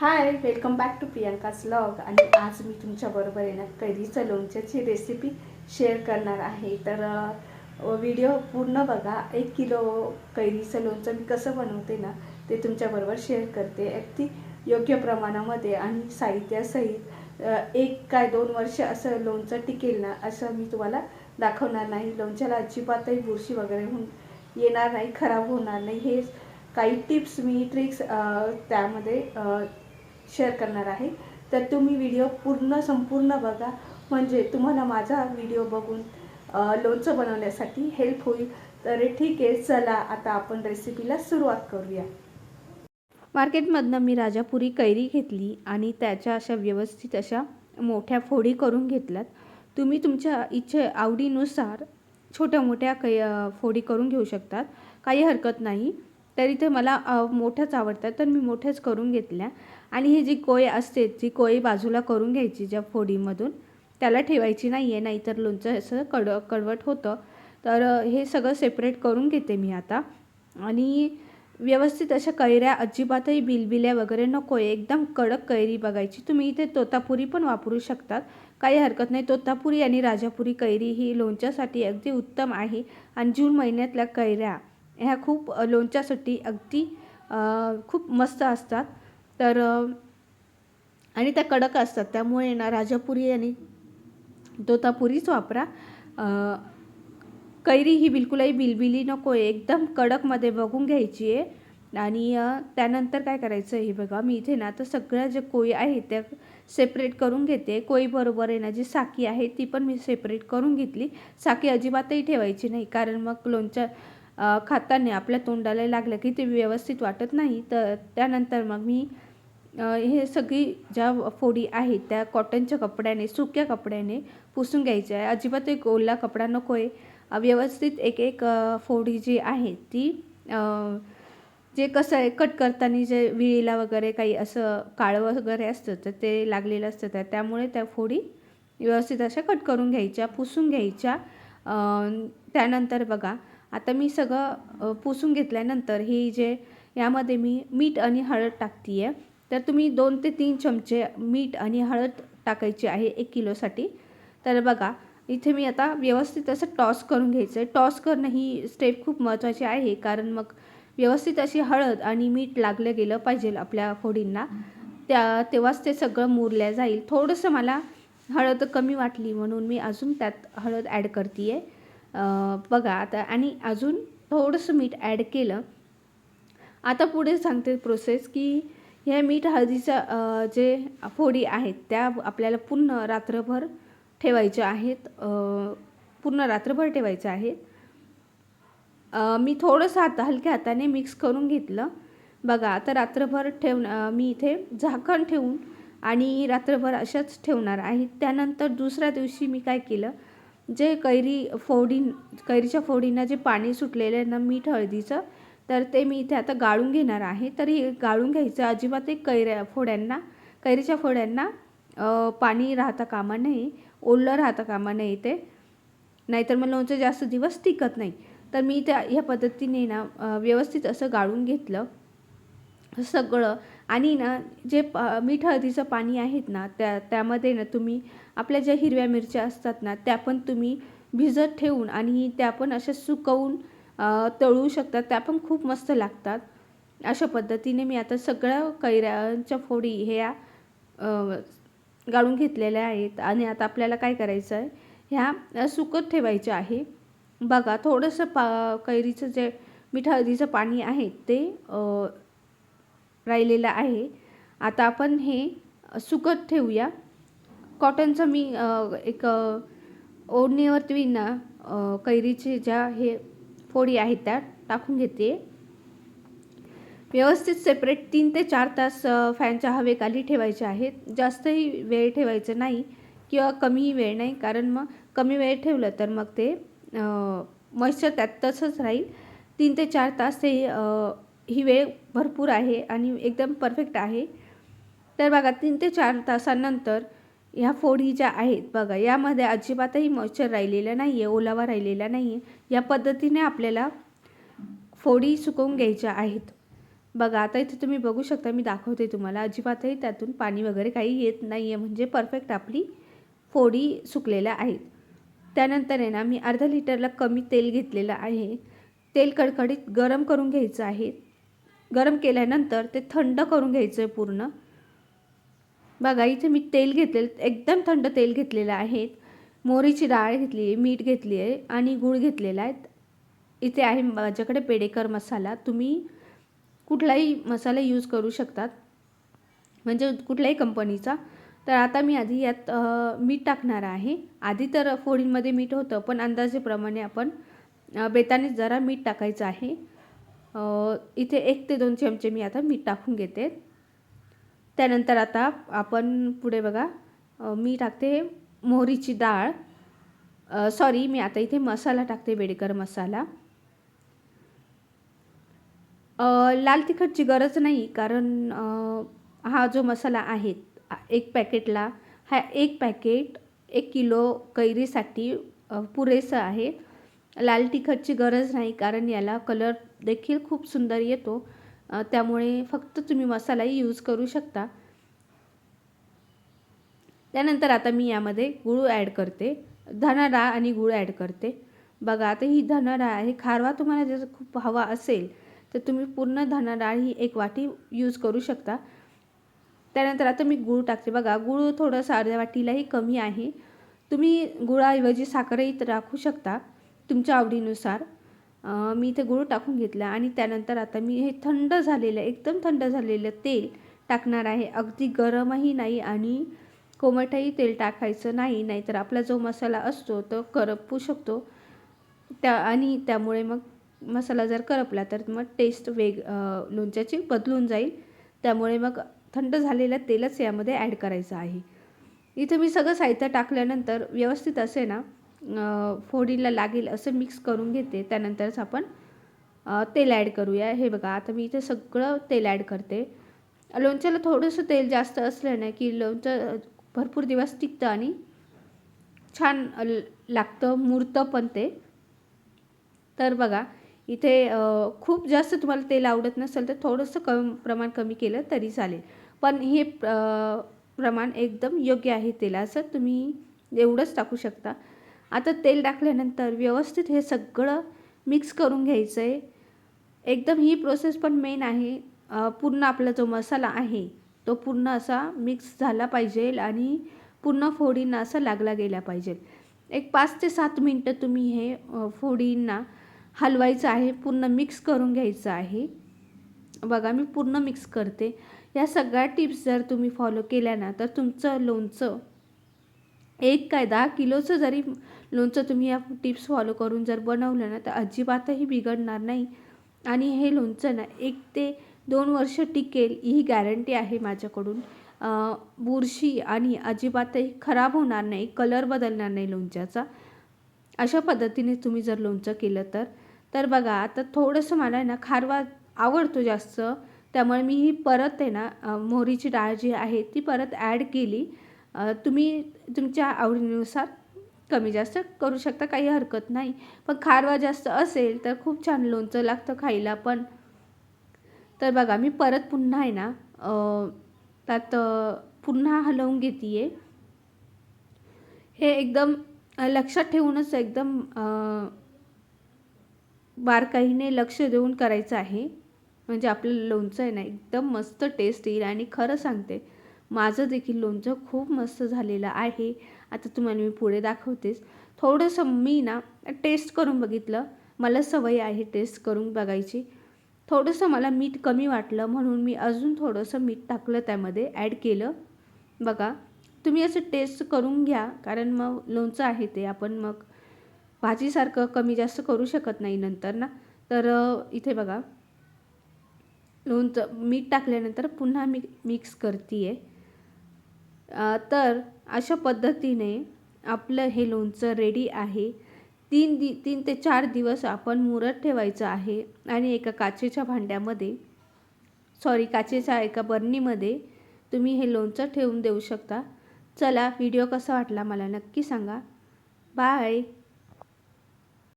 Hi welcome back to Priyanka's log आणि आज मी तुमच्याबरोबर आहे ना लोणच्याची रेसिपी शेअर करणार आहे. तर व्हिडिओ पूर्ण बघा. एक किलो कैरीचं लोणचं मी कसं बनवते ना ते तुमच्याबरोबर शेअर करते. अगदी योग्य प्रमाणामध्ये आणि साहित्यासहित एक काय दोन वर्ष असं लोणचं टिकेल ना असं मी तुम्हाला दाखवणार नाही. लोणच्याला अजिबातही बुरशी वगैरे होऊन येणार नाही खराब होणार नाही. हे काही टिप्स मी ट्रिक्स त्यामध्ये शेअर करणार आहे. तर तुम्ही व्हिडिओ पूर्ण संपूर्ण बघा. म्हणजे तुम्हाला माझा व्हिडिओ बघून लोणचं बनवण्यासाठी हेल्प होईल. तर ठीक आहे चला आता आपण रेसिपीला सुरुवात करूया. मार्केटमधनं मी राजापुरी कैरी घेतली आणि त्याच्या अशा व्यवस्थित अशा मोठ्या फोडी करून घेतल्यात. तुम्ही तुमच्या इच्छे आवडीनुसार छोट्या मोठ्या कै फोडी करून घेऊ शकतात. काही हरकत नाही. तरी ते मला मोठ्याच आवडतात. तर मी मोठ्याच करून घेतल्या. आणि ही जी कोय असते ती कोळी बाजूला करून घ्यायची ज्या फोडीमधून त्याला ठेवायची नाही आहे नाहीतर लोणचं असं कड कडवट होतं. तर हे सगळं सेपरेट करून घेते मी आता. आणि व्यवस्थित अशा कैऱ्या अजिबातही बिलबिल्या वगैरे नको आहे एकदम कडक कैरी बघायची. तुम्ही इथे तोतापुरी पण वापरू शकतात. काही हरकत नाही. तोतापुरी आणि राजापुरी कैरी ही लोणच्यासाठी अगदी उत्तम आहे. आणि जून महिन्यातल्या कैऱ्या ह्या खूप लोणच्यासाठी अगदी खूप मस्त असतात. तर आणि त्या कडक असतात. त्यामुळे ना राजापुरी आणि तोतापुरीच वापरा. कैरी ही बिलकुलही बिलबिली नको आहे. एकदम कडकमध्ये बघून घ्यायची आहे. आणि त्यानंतर काय करायचं हे बघा. मी इथे ना आता सगळ्या ज्या कोळी आहेत त्या सेपरेट करून घेते. कोळीबरोबर आहे ना जी साकी आहे ती पण मी सेपरेट करून घेतली. साकी अजिबातही ठेवायची नाही. कारण मग लोणच्या खाताने आपल्या तोंडाला लागलं की ते व्यवस्थित वाटत नाही. तर त्यानंतर मग मी हे सगळी ज्या फोडी आहेत त्या कॉटनच्या कपड्याने सुक्या कपड्याने पुसून घ्यायच्या आहे. अजिबात एक ओला कपडा नको आहे. व्यवस्थित एक एक फोडी जी आहे ती जे कसं आहे कट करताना जे विळीला वगैरे काही असं काळं वगैरे असतं तर ते लागलेलं असतं तर त्यामुळे त्या फोडी व्यवस्थित अशा कट करून घ्यायच्या पुसून घ्यायच्या. त्यानंतर बघा आता मी सगळं पुसून घेतल्यानंतर ही जे यामध्ये मी मीठ आणि हळद टाकते आहे तर तुम्ही दोन ते तीन चमचे मीठ आणि हळद टाकायची आहे एक किलोसाठी. तर बघा इथे मी आता व्यवस्थित असं टॉस करून घ्यायचं आहे टॉस करणं ही स्टेप खूप महत्त्वाची आहे कारण मग व्यवस्थित अशी हळद आणि मीठ लागलं गेलं पाहिजे आपल्या फोडींना. त्या तेव्हाच ते सगळं मुरल्या जाईल. थोडंसं मला हळद कमी वाटली म्हणून मी अजून त्यात हळद ॲड करते आहे बघा आता आणि अजून थोडंसं मीठ ॲड केलं. आता पुढे सांगते प्रोसेस की ह्या मीठ हळदीच्या जे फोडी आहेत त्या आपल्याला पूर्ण रात्रभर ठेवायच्या आहेत पूर्ण रात्रभर ठेवायच्या आहेत. मी थोडंसं हात हलक्या हाताने मिक्स करून घेतलं. बघा आता रात्रभर ठेवून मी इथे झाकण ठेवून आणि रात्रभर अशाच ठेवणार आहे. त्यानंतर दुसऱ्या दिवशी मी काय केलं जे कैरी फोडी कैरीच्या फोडींना जे पाणी सुटलेलं आहे ना मीठ हळदीचं तर ते मी इथे आता गाळून घेणार आहे. तर हे गाळून घ्यायचं. अजिबात एक कैऱ्या फोड्यांना कैरीच्या फोड्यांना पाणी राहता कामा नये. ओलं राहता कामा नये ते नाहीतर मग लोणचं जास्त दिवस टिकत नाही. तर मी त्या ह्या पद्धतीने ना व्यवस्थित असं गाळून घेतलं. सगळं. आणि ना जे प मीठ हळदीचं पाणी आहेत ना त्या त्यामध्ये ना तुम्ही आपल्या ज्या हिरव्या मिरच्या असतात ना त्या पण तुम्ही भिजत ठेवून आणि त्या पण अशा सुकवून तळू शकतात. त्या पण खूप मस्त लागतात. अशा पद्धतीने मी आता सगळ्या कैऱ्यांच्या फोडी ह्या गाळून घेतलेल्या आहेत. आणि आता आपल्याला काय करायचं आहे? ह्या सुकत ठेवायच्या आहे. बघा थोडंसं पा कैरीचं जे मीठ हळदीचं पाणी आहे ते राहिलेलं आहे. आता आपण हे सुकत ठेवूया. कॉटनचं मी एक ओढणीवरती ना कैरीचे ज्या हे फोडी आहेत त्या टाकून घेते. व्यवस्थित सेपरेट तीन ते चार तास फॅनच्या हवेखाली ठेवायचे आहेत. जास्तही वेळ ठेवायचं नाही किंवा कमीही वेळ नाही कारण मग कमी वेळ ठेवलं तर मग ते मॉइश्चर त्यात तसंच राहील. तीन ते चार तास ते ही वेळ भरपूर आहे आणि एकदम परफेक्ट आहे. तर बघा तीन ते चार तासानंतर ह्या फोडी ज्या आहेत बघा यामध्ये अजिबातही मॉइश्चर राहिलेलं नाही आहे ओलावा राहिलेला नाही आहे या पद्धतीने आपल्याला फोडी सुकवून घ्यायच्या आहेत. बघा आता इथे तुम्ही बघू शकता मी दाखवते तुम्हाला. अजिबातही त्यातून पाणी वगैरे काही येत नाही आहे म्हणजे परफेक्ट आपली फोडी सुकलेल्या आहेत. त्यानंतर आहे ना मी अर्धा लिटरला कमी तेल घेतलेलं आहे. तेल कडकडीत गरम करून घ्यायचं आहे. गरम केल्यानंतर ते थंड करून घ्यायचं आहे पूर्ण. बघा इथे मी तेल घेतलेलं एकदम थंड तेल घेतलेलं आहे. मोहरीची डाळ घेतली आहे मीठ घेतली आहे आणि गूळ घेतलेला आहे. इथे आहे माझ्याकडे पेडेकर मसाला. तुम्ही कुठलाही मसाला यूज करू शकतात. म्हणजे कुठल्याही कंपनीचा. तर आता मी आधी यात मीठ टाकणार आहे. आधी तर फोडींमध्ये मीठ होतं पण अंदाजेप्रमाणे आपण बेताने जरा मीठ टाकायचं आहे. इथे एक ते दोन चमचे मी आता मीठ टाकून घेते. त्यानंतर आता आपण पुढे बघा. मी टाकते मोहरीची डाळ. सॉरी मी आता इथे मसाला टाकते बेडकर मसाला. लाल तिखटची गरज नाही कारण हा जो मसाला आहे एक पॅकेटला हा एक पॅकेट एक किलो कैरीसाठी पुरेसं आहे. लाल तिखटची गरज नाही कारण याला कलर देखील खूप सुंदर येतो. त्यामुळे फक्त तुम्ही मसालाही यूज करू शकता. त्यानंतर आता मी यामध्ये गूळ ॲड करते. धना डाळ आणि गूळ ॲड करते. बघा आता ही धना डाळ आहे. खारवा तुम्हाला जर खूप हवा असेल तर तुम्ही पूर्ण धना डाळ ही एक वाटी यूज करू शकता. त्यानंतर आता मी गूळ टाकते. बघा गूळ थोडंसं अर्ध्या वाटीलाही कमी आहे. तुम्ही गुळाऐवजी साखरही राखू शकता तुमच्या आवडीनुसार. मी इथे गूळ टाकून घेतला आणि त्यानंतर आता मी हे थंड झालेलं एकदम थंड झालेलं तेल टाकणार आहे. अगदी गरमही नाही आणि कोमटही तेल टाकायचं नाही नाहीतर आपला जो मसाला असतो तो करपू शकतो. त्या आणि त्यामुळे मग मसाला जर करपला तर मग टेस्ट वेग लोणच्याची बदलून जाईल. त्यामुळे मग थंड झालेलं तेलच यामध्ये ॲड करायचं आहे. इथं मी सगळं साहित्य टाकल्यानंतर व्यवस्थित असे ना फोडीला लागेल असं मिक्स करून घेते. त्यानंतरच आपण तेल ॲड करूया. हे बघा आता मी इथे सगळं तेल ॲड करते. लोणच्याला थोडंसं तेल जास्त असलं ना की लोणचं भरपूर दिवस टिकतं आणि छान लागतं. मुरतं पण ते. तर बघा इथे खूप जास्त तुम्हाला तेल आवडत नसेल तर थोडंसं कम प्रमाण कमी केलं तरी चालेल. पण हे प्रमाण एकदम योग्य आहे तेलाचं. तुम्ही एवढंच टाकू शकता. आता तेल टाकल्यानंतर व्यवस्थित हे सगळं मिक्स करून घ्यायचं आहे एकदम ही प्रोसेस पण मेन आहे. पूर्ण आपला जो मसाला आहे तो पूर्ण असा मिक्स झाला पाहिजे आणि पूर्ण फोडींना असं लागला गेला पाहिजे. एक पाच ते सात मिनटं तुम्ही हे फोडींना हलवायचं आहे पूर्ण मिक्स करून घ्यायचं आहे. बघा मी पूर्ण मिक्स करते. या सगळ्या टिप्स जर तुम्ही फॉलो केल्या ना तर तुमचं लोणचं एक काय दहा किलोचं जरी लोणचं तुम्ही या टिप्स फॉलो करून जर बनवलं ना तर अजिबातही बिघडणार नाही. आणि हे लोणचं ना एक ते दोन वर्ष टिकेल ही गॅरंटी आहे माझ्याकडून. बुरशी आणि अजिबातही खराब होणार नाही कलर बदलणार नाही लोणच्याचा. अशा पद्धतीने तुम्ही जर लोणचं केलं तर. तर बघा आता थोडंसं मला ना खारवा आवडतो जास्त. त्यामुळे मी ही परत आहे ना मोहरीची डाळ जी आहे ती परत ॲड केली. तुम्ही तुमच्या आवडीनुसार कमी जास्त करू शकता काही हरकत नाही. पण खारवा जास्त असेल तर खूप छान लोणचं लागतं खायला पण. तर बघा मी परत पुन्हा आहे ना त्यात पुन्हा हलवून घेते आहे हे एकदम लक्षात ठेवूनच एकदम बारकाईने लक्ष देऊन करायचं आहे. म्हणजे आपलं लोणचं आहे ना एकदम मस्त टेस्ट येईल आणि खरं सांगते माझं देखील लोणचं खूप मस्त झालेलं आहे. आता तुम्हाला मी पुढे दाखवतेच. थोडंसं मी ना टेस्ट करून बघितलं. मला सवय आहे टेस्ट करून बघायची. थोडंसं मला मीठ कमी वाटलं म्हणून मी अजून थोडंसं मीठ टाकलं त्यामध्ये ॲड केलं. बघा तुम्ही असं टेस्ट करून घ्या कारण मग लोणचं आहे ते. आपण मग भाजीसारखं कमी जास्त करू शकत नाही नंतर ना. तर इथे बघा. लोणचं मीठ टाकल्यानंतर पुन्हा मी मिक्स करते आहे तर अशा पद्धतीने आपलं हे लोणचं रेडी आहे. तीन दि तीन ते चार दिवस आपण मुरत ठेवायचं आहे आणि एका काचेच्या भांड्यामध्ये सॉरी काचेच्या एका बर्नीमध्ये तुम्ही हे लोणचं ठेवून देऊ शकता. चला व्हिडिओ कसा वाटला मला नक्की सांगा. बाय